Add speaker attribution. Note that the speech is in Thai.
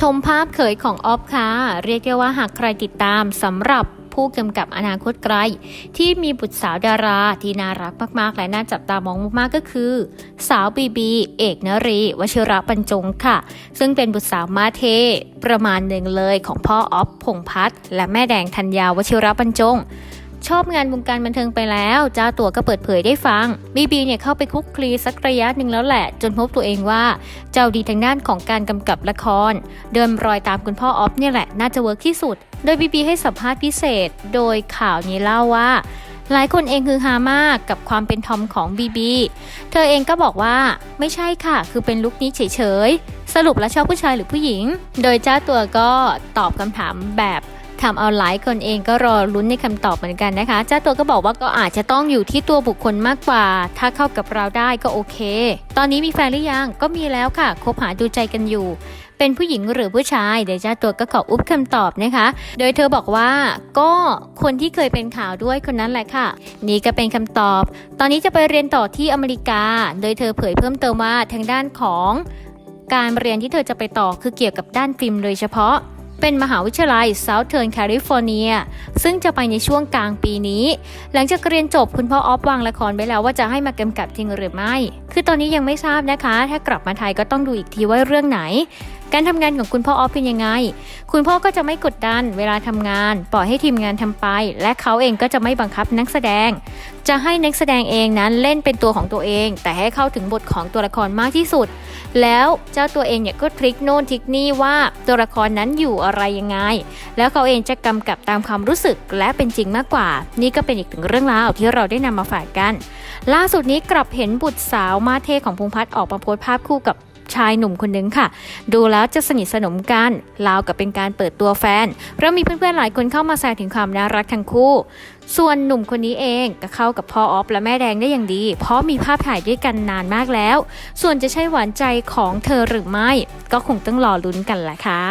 Speaker 1: ชมภาพเขยของออฟค่ะเรียกได้ว่าหากใครติดตามสำหรับผู้กำกับอนาคตไกล ที่มีบุตรสาวดาราที่น่ารักมากๆ และน่าจับตามองมากๆก็คือ สาวบีบี เอกนรีวชิระบรรจงค่ะ ซึ่งเป็นบุตรสาวมาเท ประมาณหนึ่งเลยของพ่อออฟพงพัฒน์และแม่แดงธัญญาวชิระบรรจง ชอบงานวงการบันเทิงไปแล้วเจ้าตัวก็เปิดเผยได้ฟังบีบีเนี่ยเข้าไปคุกคลีสักระยะหนึ่งแล้วแหละ จนพบตัวเองว่าเจ้าดีทางด้านของการกำกับละคร เดินรอยตามคุณพ่อออฟเนี่ยแหละน่าจะเวิร์กที่สุด โดยบีบีให้สัมภาษณ์พิเศษ โดยข่าวนี้เล่าว่าหลายคนเองคือฮามากกับความเป็นทอมของบีบี เธอเองก็บอกว่าไม่ใช่ค่ะ คือเป็นลุคนี้เฉยๆ สรุปแล้วชอบผู้ชายหรือผู้หญิง โดยเจ้าตัวก็ตอบคำถามแบบ ทำเอาหลายคนเองก็รอลุ้นในคำตอบเหมือนกันนะคะ เจ้าตัวก็บอกว่าก็อาจจะต้องอยู่ที่ตัวบุคคลมากกว่า ถ้าเข้ากับเราได้ก็โอเค ตอนนี้มีแฟนหรือยังก็มีแล้วค่ะคบหาดูใจกันอยู่เป็นผู้หญิงหรือผู้ชายเดี๋ยวเจ้าตัวก็ขออุบคำตอบนะคะ โดยเธอบอกว่าก็คนที่เคยเป็นข่าวด้วยคนนั้นแหละค่ะ นี่ก็เป็นคำตอบ ตอนนี้จะไปเรียนต่อที่อเมริกา โดยเธอเผยเพิ่มเติมว่าทางด้านของ การเรียนที่เธอจะไปต่อคือเกี่ยวกับด้านฟิล์มโดยเฉพาะ เป็นมหาวิทยาลัย Southern California ซึ่งจะไปในช่วงกลางปีนี้ หลังจากเรียนจบคุณพ่อออฟวางละครไว้แล้วว่าจะให้มากำกับจริงหรือไม่ คือตอนนี้ยังไม่ทราบนะคะ ถ้ากลับมาไทยก็ต้องดูอีกทีว่าเรื่องไหน การทำงานของคุณพ่อออฟเป็นยังไง คุณพ่อก็จะไม่กดดันเวลาทำงาน ปล่อยให้ทีมงานทำไป และเขาเองก็จะไม่บังคับนักแสดง จะให้นักแสดงเองนั้นเล่นเป็นตัวของตัวเอง แต่ให้เข้าถึงบทของตัวละครมากที่สุด แล้วเจ้าตัวเองเนี่ยก็ทริคโน่นทริคนี่ว่าตัวละครนั้นอยู่อะไรยังไง แล้วเขาเองจะกำกับตามความรู้สึกและเป็นจริงมากกว่า นี่ก็เป็นอีกหนึ่งเรื่องราวที่เราได้นำมาฝากกัน ล่าสุดนี้กลับเห็นบุตรสาวมาเทของพงพัฒน์ออกมาโพสต์ภาพคู่กับ ชายหนุ่มคนนึงค่ะ ดูแล้วจะสนิทสนมกันราวกับเป็นการเปิดตัวแฟนเพราะมีเพื่อนๆหลายคนเข้ามาแซวถึงความน่ารักทั้งคู่ ส่วนหนุ่มคนนี้เองก็เข้ากับพ่อออฟและแม่แดงได้อย่างดี เพราะมีภาพถ่ายด้วยกันนานมากแล้ว ส่วนจะใช่หวานใจของเธอหรือไม่ ก็คงต้องรอลุ้นกันแหละค่ะ